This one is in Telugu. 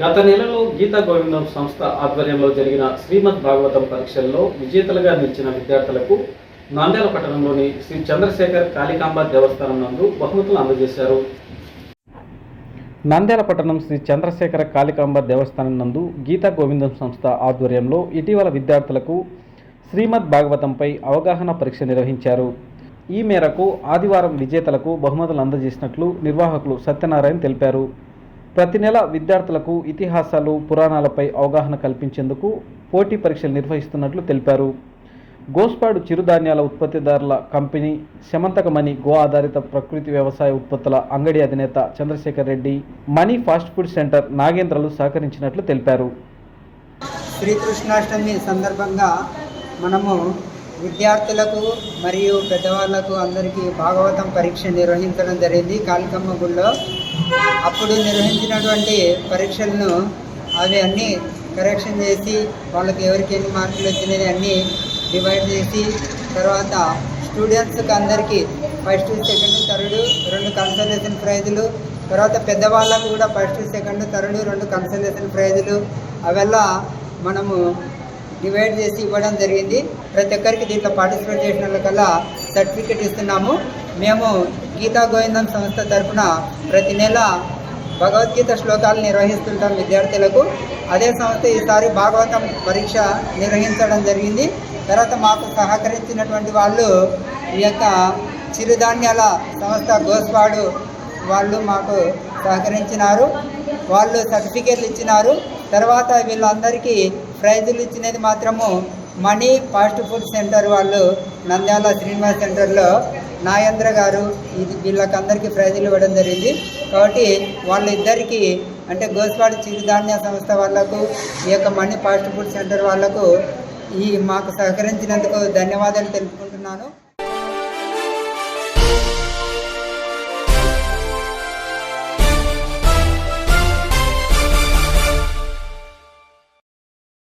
గత నెలలో గీతా గోవిందం సంస్థ ఆధ్వర్యంలో జరిగిన శ్రీమద్ భాగవతం పరీక్షల్లో విజేతలుగా నిలిచిన విద్యార్థులకు నంద్యాల పట్టణంలోని శ్రీ చంద్రశేఖర్ కాళికాంబ దేవస్థానం నందు బహుమతులు అందజేశారు. నంద్యాల పట్టణం శ్రీ చంద్రశేఖర కాళికాంబ దేవస్థానం నందు గీతా గోవిందం సంస్థ ఆధ్వర్యంలో ఇటీవల విద్యార్థులకు శ్రీమద్ భాగవతంపై అవగాహన పరీక్ష నిర్వహించారు. ఈ మేరకు ఆదివారం విజేతలకు బహుమతులు అందజేసినట్లు నిర్వాహకులు సత్యనారాయణ తెలిపారు. ప్రతి నెల విద్యార్థులకు ఇతిహాసాలు పురాణాలపై అవగాహన కల్పించేందుకు పోటీ పరీక్షలు నిర్వహిస్తున్నట్లు తెలిపారు. గోస్పాడు చిరుధాన్యాల ఉత్పత్తిదారుల కంపెనీ శమంతకమణి గో ఆధారిత ప్రకృతి వ్యవసాయ ఉత్పత్తుల అంగడి అధినేత Chandrashekar Reddy money fast food centre నాగేంద్రలు సహకరించినట్లు తెలిపారు. శ్రీకృష్ణాష్టమి సందర్భంగా మనము విద్యార్థులకు మరియు పెద్దవాళ్ళకు అందరికీ భాగవతం పరీక్ష నిర్వహించడం జరిగింది. కాళికమ్మ గుళ్ళో అప్పుడు నిర్వహించినటువంటి పరీక్షలను అవి అన్నీ కరెక్షన్ చేసి వాళ్ళకి ఎవరికి ఎన్ని మార్కులు వచ్చినవి అన్నీ డివైడ్ చేసి తర్వాత స్టూడెంట్స్కి అందరికీ ఫస్ట్ సెకండ్ థర్డ్ రెండు కన్సల్టేషన్ ప్రైజులు తర్వాత పెద్దవాళ్ళకు కూడా ఫస్ట్ సెకండ్ థర్డ్ రెండు కన్సల్టేషన్ ప్రైజులు అవెల్లా మనము డివైడ్ చేసి ఇవ్వడం జరిగింది. ప్రతి ఒక్కరికి దీంట్లో పార్టిసిపేట్ చేసిన వాళ్ళకల్లా సర్టిఫికెట్ ఇస్తున్నాము. మేము గీతా గోవిందం సంస్థ తరఫున ప్రతి నెల భగవద్గీత శ్లోకాలు నిర్వహిస్తుంటాం విద్యార్థులకు. అదే సంస్థ ఈసారి భాగవతం పరీక్ష నిర్వహించడం జరిగింది. తర్వాత మాకు సహకరించినటువంటి వాళ్ళు ఈ యొక్క చిరుధాన్యాల సంస్థ గోస్వాడు వాళ్ళు మాకు సహకరించినారు. వాళ్ళు సర్టిఫికేట్లు ఇచ్చినారు. తర్వాత వీళ్ళందరికీ ప్రైజులు ఇచ్చినది మాత్రము మనీ ఫాస్ట్ ఫుడ్ సెంటర్ వాళ్ళు నంద్యాల శ్రీనివాస్ సెంటర్లో నాయేంద్ర గారు ఇది వీళ్ళకందరికీ ప్రైజులు ఇవ్వడం జరిగింది. కాబట్టి వాళ్ళిద్దరికీ అంటే గోస్వాడ చిరుధాన్య సంస్థ వాళ్ళకు ఈ యొక్క మనీ ఫాస్ట్ ఫుడ్ సెంటర్ వాళ్ళకు ఈ మాకు సహకరించినందుకు ధన్యవాదాలు తెలుపుకుంటున్నాను.